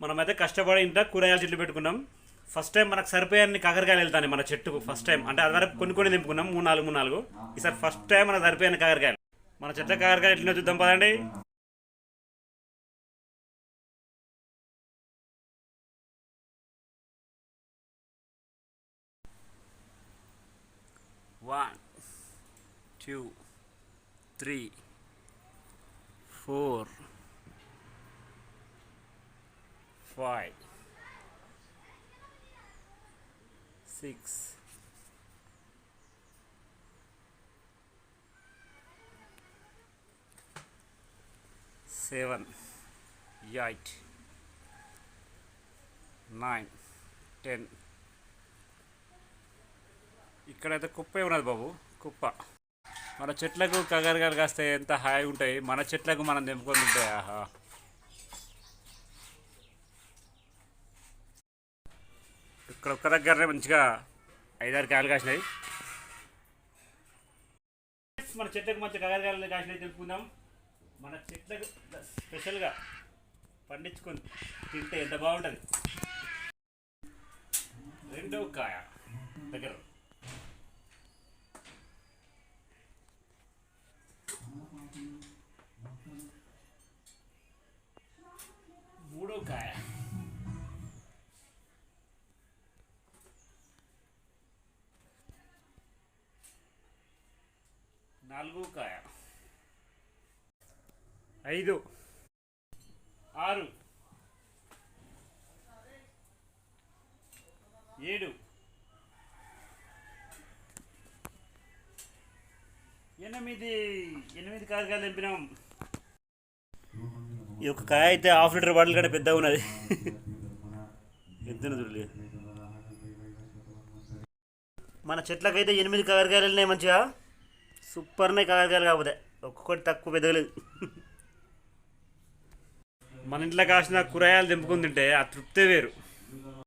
మనమైతే కష్టపడి ఇంట్లో కూరగాయల చెట్లు పెట్టుకున్నాం. ఫస్ట్ టైం మనకు సరిపోయాన్ని కాకరకాయలు వెళ్తాను మన చెట్టుకు ఫస్ట్ టైం అంటే అది వరకు కొన్ని కొన్ని దింపుకున్నాం మూడు నాలుగు మూడు నాలుగు. ఈసారి ఫస్ట్ టైం మనకు సరిపోయాన్ని కాకరకాయలు. మన చెట్ల కాకరకాయలు ఎట్లా చూద్దాం పదండి. One two three four five six seven eight nine ten ఇక్కడైతే కుప్పే ఉన్నది బాబు కుప్ప. మన చెట్లకు కగరగాలు కాస్తే ఎంత హాయిగా ఉంటాయి మన చెట్లకు మనం తెంపుకొని ఉంటాయి ఆహా. ఇక్కడ ఒక్క దగ్గరనే మంచిగా ఐదారు కాయలు కాసినాయి. మన చెట్లకు మంచి కగరగాయలు కాసినాయి తెలుపుకుందాం. మన చెట్లకు స్పెషల్గా పండించుకొని తింటే ఎంత బాగుంటుంది? రెండవ కాయ దగ్గర. మూడో కాయ. నాలుగో కాయ. ఐదు. ఆరు. ఏడు. ఎనిమిది. ఎనిమిది కాయలు తెంపినాం. ఈ ఒక కాయ అయితే హాఫ్ లీటర్ బాటిల్ కంటే పెద్దగా ఉన్నది. ఎంత చూడలే. మన చెట్లకైతే ఎనిమిది కాకరకాయలు ఉన్నాయి మంచిగా. సూపర్నే కాగలగాలి కాకపోతే. ఒక్కొక్కటి తక్కువ పెదగలేదు మన ఇంట్లో కాసిన కూరగాయలు తెంపుకొని తింటే ఆ తృప్తే వేరు.